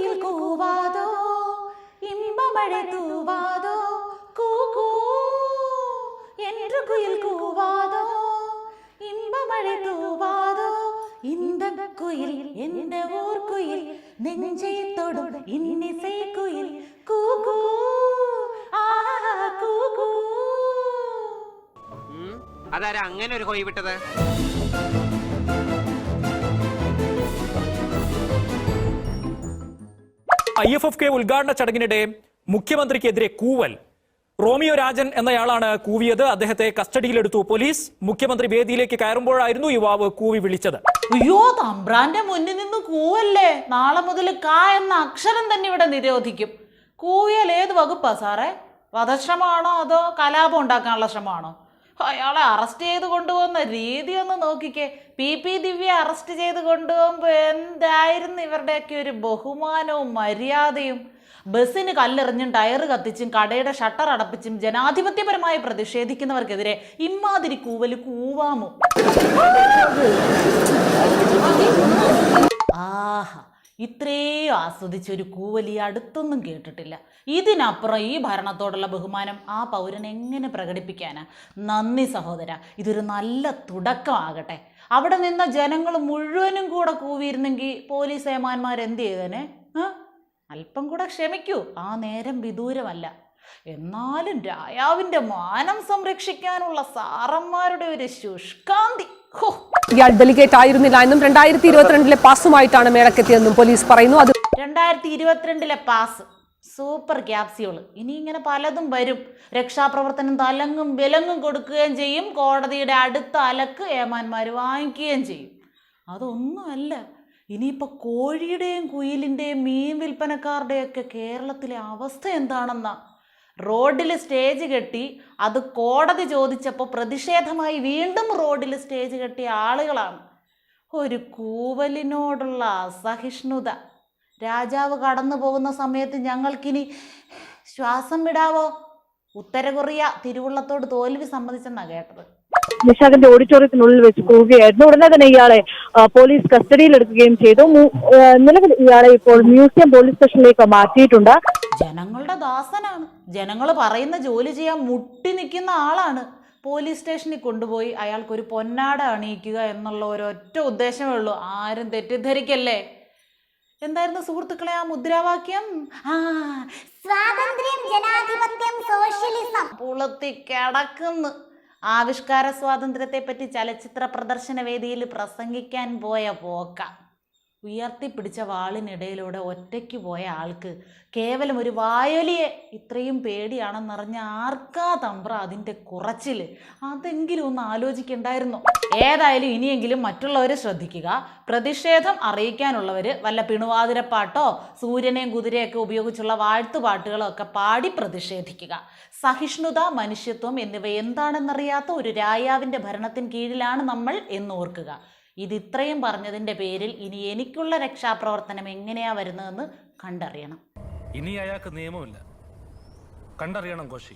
കുയിൽ കൂവാതോ ഇമ്പമഴ തൂവാതോ കൂകൂ என்று குயில் கூவாதோ இன்பமழை தூவாதோ இந்த குயில் எந்த ஊர் குயில் நெஞ்சை தொடும் இன்னிசை குயில் கூகூ ஆஹா கூகூ ഉം. അതാരാ അങ്ങനെ ഒരു കൊയ് വിട്ടത് എഫ് എഫ് കെ ഉദ്ഘാടന ചടങ്ങിനിടെ മുഖ്യമന്ത്രിക്കെതിരെ കൂവൽ. റോമിയോ രാജൻ എന്നയാളാണ് കൂവിയത്. അദ്ദേഹത്തെ കസ്റ്റഡിയിലെടുത്തു പോലീസ്. മുഖ്യമന്ത്രി വേദിയിലേക്ക് കയറുമ്പോഴായിരുന്നു യുവാവ് കൂവി വിളിച്ചത്. അയ്യോ തമ്പ്രാന്റെ മുന്നിൽ നിന്ന് കൂവല്ലേ? നാളെ മുതൽ കാ എന്ന അക്ഷരം തന്നെ ഇവിടെ നിരോധിക്കും. കൂവിയാൽ ഏത് വകുപ്പാ സാറേ? വധശ്രമമാണോ അതോ കലാപം ഉണ്ടാക്കാനുള്ള ശ്രമമാണോ? അയാളെ അറസ്റ്റ് ചെയ്ത് കൊണ്ടുപോകുന്ന രീതി ഒന്ന് നോക്കിക്കേ. പി. പി. ദിവ്യ അറസ്റ്റ് ചെയ്ത് കൊണ്ടുപോകുമ്പോൾ എന്തായിരുന്നു ഇവരുടെയൊക്കെ ഒരു ബഹുമാനവും മര്യാദയും? ബസ്സിന് കല്ലെറിഞ്ഞും ടയറ് കത്തിച്ചും കടയുടെ ഷട്ടർ അടപ്പിച്ചും ജനാധിപത്യപരമായി പ്രതിഷേധിക്കുന്നവർക്കെതിരെ ഇമ്മാതിരി കൂവൽ കൂവാമോ? ആഹാ. ഇത്രയും ആസ്വദിച്ച ഒരു കൂവലി അടുത്തൊന്നും കേട്ടിട്ടില്ല. ഇതിനപ്പുറം ഈ ഭരണത്തോടുള്ള ബഹുമാനം ആ പൗരൻ എങ്ങനെ പ്രകടിപ്പിക്കാനാ? നന്ദി സഹോദര ഇതൊരു നല്ല തുടക്കമാകട്ടെ. അവിടെ നിന്ന ജനങ്ങൾ മുഴുവനും കൂടെ കൂവിയിരുന്നെങ്കിൽ പോലീസ് ഏമാന്മാർ എന്ത് ചെയ്തേനെ? അല്പം കൂടെ ക്ഷമിക്കൂ ആ നേരം വിദൂരമല്ല. എന്നാലും രായാവിന്റെ മാനം സംരക്ഷിക്കാനുള്ള സാറന്മാരുടെ ഒരു ശുഷ്കാന്തി. ഇയാൾ ഡെലിഗേറ്റ് ആയിരുന്നില്ല എന്നും രണ്ടായിരത്തി ഇരുപത്തിരണ്ടിലെ പാസുമായിട്ടാണ് മേളക്കെത്തിയതെന്നും പോലീസ് പറയുന്നു. അത് രണ്ടായിരത്തി ഇരുപത്തിരണ്ടിലെ പാസ്. സൂപ്പർ ക്യാപ്സ്യൂൾ ഇനി ഇങ്ങനെ പലതും വരും. രക്ഷാപ്രവർത്തനം തലങ്ങും വിലങ്ങും കൊടുക്കുകയും ചെയ്യും. കോടതിയുടെ അടുത്ത അലക്ക് ഏമാന്മാർ വാങ്ങിക്കുകയും ചെയ്യും. അതൊന്നുമല്ല. ഇനിയിപ്പോൾ കോഴിയുടെയും കുയിലിന്റെയും മീൻ വിൽപ്പനക്കാരുടെയൊക്കെ കേരളത്തിലെ അവസ്ഥ എന്താണെന്നാ? റോഡിൽ സ്റ്റേജ് കെട്ടി അത് കോടതി ചോദിച്ചപ്പോൾ പ്രതിഷേധമായി വീണ്ടും റോഡിൽ സ്റ്റേജ് കെട്ടിയ ആളുകളാണ്. ഒരു കൂവലിനോടുള്ള അസഹിഷ്ണുത. രാജാവ് കടന്നു പോകുന്ന സമയത്ത് ഞങ്ങൾക്കിനി ശ്വാസം വിടാവോ? ഉത്തര കൊറിയ തിരുവള്ളത്തോട് തോൽവി സംബന്ധിച്ചെന്നാ കേട്ടത്. നിഷാദിന്റെ ഓഡിറ്റോറിയത്തിനുള്ളിൽ വെച്ച് പോവുകയായിരുന്നു. ഉടനെ തന്നെ ഇയാളെ പോലീസ് കസ്റ്റഡിയിലെടുക്കുകയും ചെയ്തു. നിലവിൽ ഇയാളെ ഇപ്പോൾ മ്യൂസിയം പോലീസ് സ്റ്റേഷനിലേക്ക് മാറ്റിയിട്ടുണ്ട്. ജനങ്ങളുടെ ദാസനാണ്. ജനങ്ങൾ പറയുന്ന ജോലി ചെയ്യാൻ മുട്ടി നിൽക്കുന്ന ആളാണ്. പോലീസ് സ്റ്റേഷനിൽ കൊണ്ടുപോയി അയാൾക്കൊരു പൊന്നാട അണിയിക്കുക എന്നുള്ള ഒരൊറ്റ ഉദ്ദേശമേ ഉള്ളൂ. ആരും തെറ്റിദ്ധരിക്കല്ലേ? എന്തായിരുന്നു സുഹൃത്തുക്കളെ ആ മുദ്രാവാക്യം? ആ സ്വാതന്ത്ര്യം ജനാധിപത്യം സോഷ്യലിസം. പുളത്തി കിടക്കുന്നു. ആവിഷ്കാര സ്വാതന്ത്ര്യത്തെപ്പറ്റി ചലച്ചിത്ര പ്രദർശന വേദിയിൽ പ്രസംഗിക്കാൻ പോയ പോക്ക. ഉയർത്തിപ്പിടിച്ച വാളിനിടയിലൂടെ ഒറ്റയ്ക്ക് പോയ ആൾക്ക് കേവലം ഒരു വായലിയെ ഇത്രയും പേടിയാണെന്നറിഞ്ഞ ആർക്കാ തമ്പ്ര അതിന്റെ കുറച്ചിൽ? അതെങ്കിലും ഒന്ന് ആലോചിക്കണ്ടായിരുന്നു? ഏതായാലും ഇനിയെങ്കിലും മറ്റുള്ളവരെ ശ്രദ്ധിക്കുക. പ്രതിഷേധം അറിയിക്കാനുള്ളവർ വല്ല പിണുവാതിരപ്പാട്ടോ സൂര്യനെയും കുതിരയൊക്കെ ഉപയോഗിച്ചുള്ള വാഴ്ത്തുപാട്ടുകളോ ഒക്കെ പാടി പ്രതിഷേധിക്കുക. സഹിഷ്ണുത മനുഷ്യത്വം എന്നിവ എന്താണെന്നറിയാത്ത ഒരു രായാവിന്റെ ഭരണത്തിന് കീഴിലാണ് നമ്മൾ എന്ന് ഓർക്കുക ഇത് ഇത്രയും പറഞ്ഞതിന്റെ പേരിൽ ഇനി എനിക്കുള്ള രക്ഷാപ്രവർത്തനം എങ്ങനെയാ വരുന്നതെന്ന് കണ്ടറിയണം. ഇനി അയാൾക്ക് നിയമമില്ല. കണ്ടറിയണം കോശി.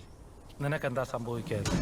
നിനക്കെന്താ സംഭവിക്കാതെ